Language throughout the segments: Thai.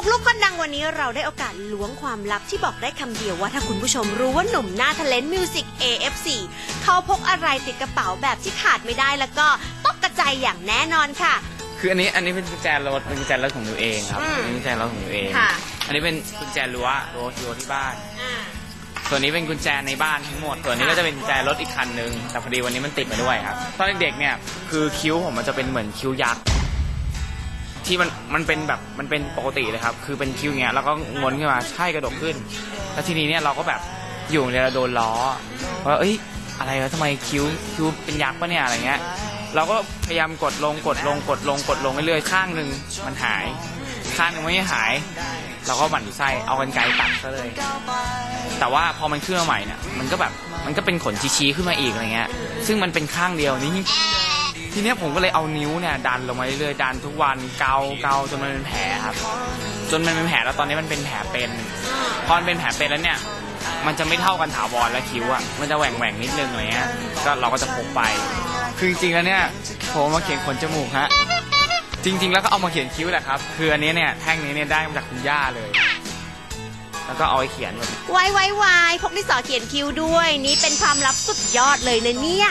กคนดังวันนี้เราได้โอกาสล้วงความลับที่บอกได้คำเดียวว่าถ้าคุณผู้ชมรู้ว่าหนุ่มหน้าทะเลนมิวสิก AF4 เขาพกอะไรติดกระเป๋าแบบที่ขาดไม่ได้แล้วก็ตกกระจายอย่างแน่นอนค่ะ คืออันนี้อันนี้เป็นกุญแจรถเป็นกุญแจรถของหนูเองครับอืมเป็นกุญแจรถของหนูเอง ค่ะ อันนี้เป็นกุญแจรั้วรั้วรั้วที่บ้านส่วนนี้เป็นกุญแจในบ้านทั้งหมด ส่วนนี้ก็จะเป็นกุญแจรถอีกคันนึง แต่พอดีวันนี้มันติดมาด้วยครับ ตอนเด็กๆเนี่ยคือคิ้วผมมันจะเป็นเหมือนคิ้วยักษ์ ที่มันมันเป็นแบบมันเป็นปกติเลยครับ คือเป็นคิ้วอย่างเงี้ยแล้วก็งนขึ้นมาใช่กระดกขึ้น แล้วทีนี้เนี่ยเราก็แบบอยู่เนี่ยเราโดนล้อว่าเอ้ยอะไรวะทำไมคิ้วคิ้วเป็นยักษ์ปะเนี่ยอะไรเงี้ย เราก็พยายามกดลงกดลงกดลงกดลงเรื่อยๆข้างหนึ่งมันหายข้างหนึ่งไม่หาย เราก็หมั่นไส้เอากันไกรตัดซะเลย แต่ว่าพอมันขึ้นมาใหม่เนี่ยมันก็แบบมันก็เป็นขนชี้ๆขึ้นมาอีกอะไรเงี้ย ซึ่งมันเป็นข้างเดียวนี่ ทีเนี้ยผมก็เลยเอานิ้วเนี่ยดันลงมาเรื่อยๆดันทุกวันเกาเกาจนมันเป็นแผลครับ จนมันเป็นแผลแล้วตอนนี้มันเป็นแผลเป็นพอมันเป็นแผลเป็นแล้วเนี่ย มันจะไม่เท่ากันถาวรและคิ้วอะมันจะแหว่งแหว่งๆนิดนึงอะไรเงี้ยก็เราก็จะพกไป คือจริงๆแล้วเนี่ยผมเอามาเขียนขนจมูกฮะจริง ๆ แล้วก็เอามาเขียนคิ้วแหละครับคืออันนี้เนี่ยแท่งนี้เนี่ยได้มาจากคุณย่าเลย แล้วก็เอาไว้เขียนแบบ ไว้ไว้ไว้พกดินสอเขียนคิ้วด้วย นี่เป็นความลับสุดยอดเลยนะเนี่ย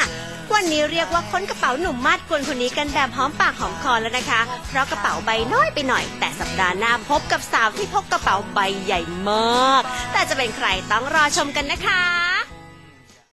วันนี้เรียกว่าค้นกระเป๋าหนุ่มมาดกวนคนนี้กันแบบหอมปากหอมคอแล้วนะคะ เพราะกระเป๋าใบน้อยไปหน่อย แต่สัปดาห์หน้าพบกับสาวที่พกกระเป๋าใบใหญ่มาก แต่จะเป็นใครต้องรอชมกันนะคะ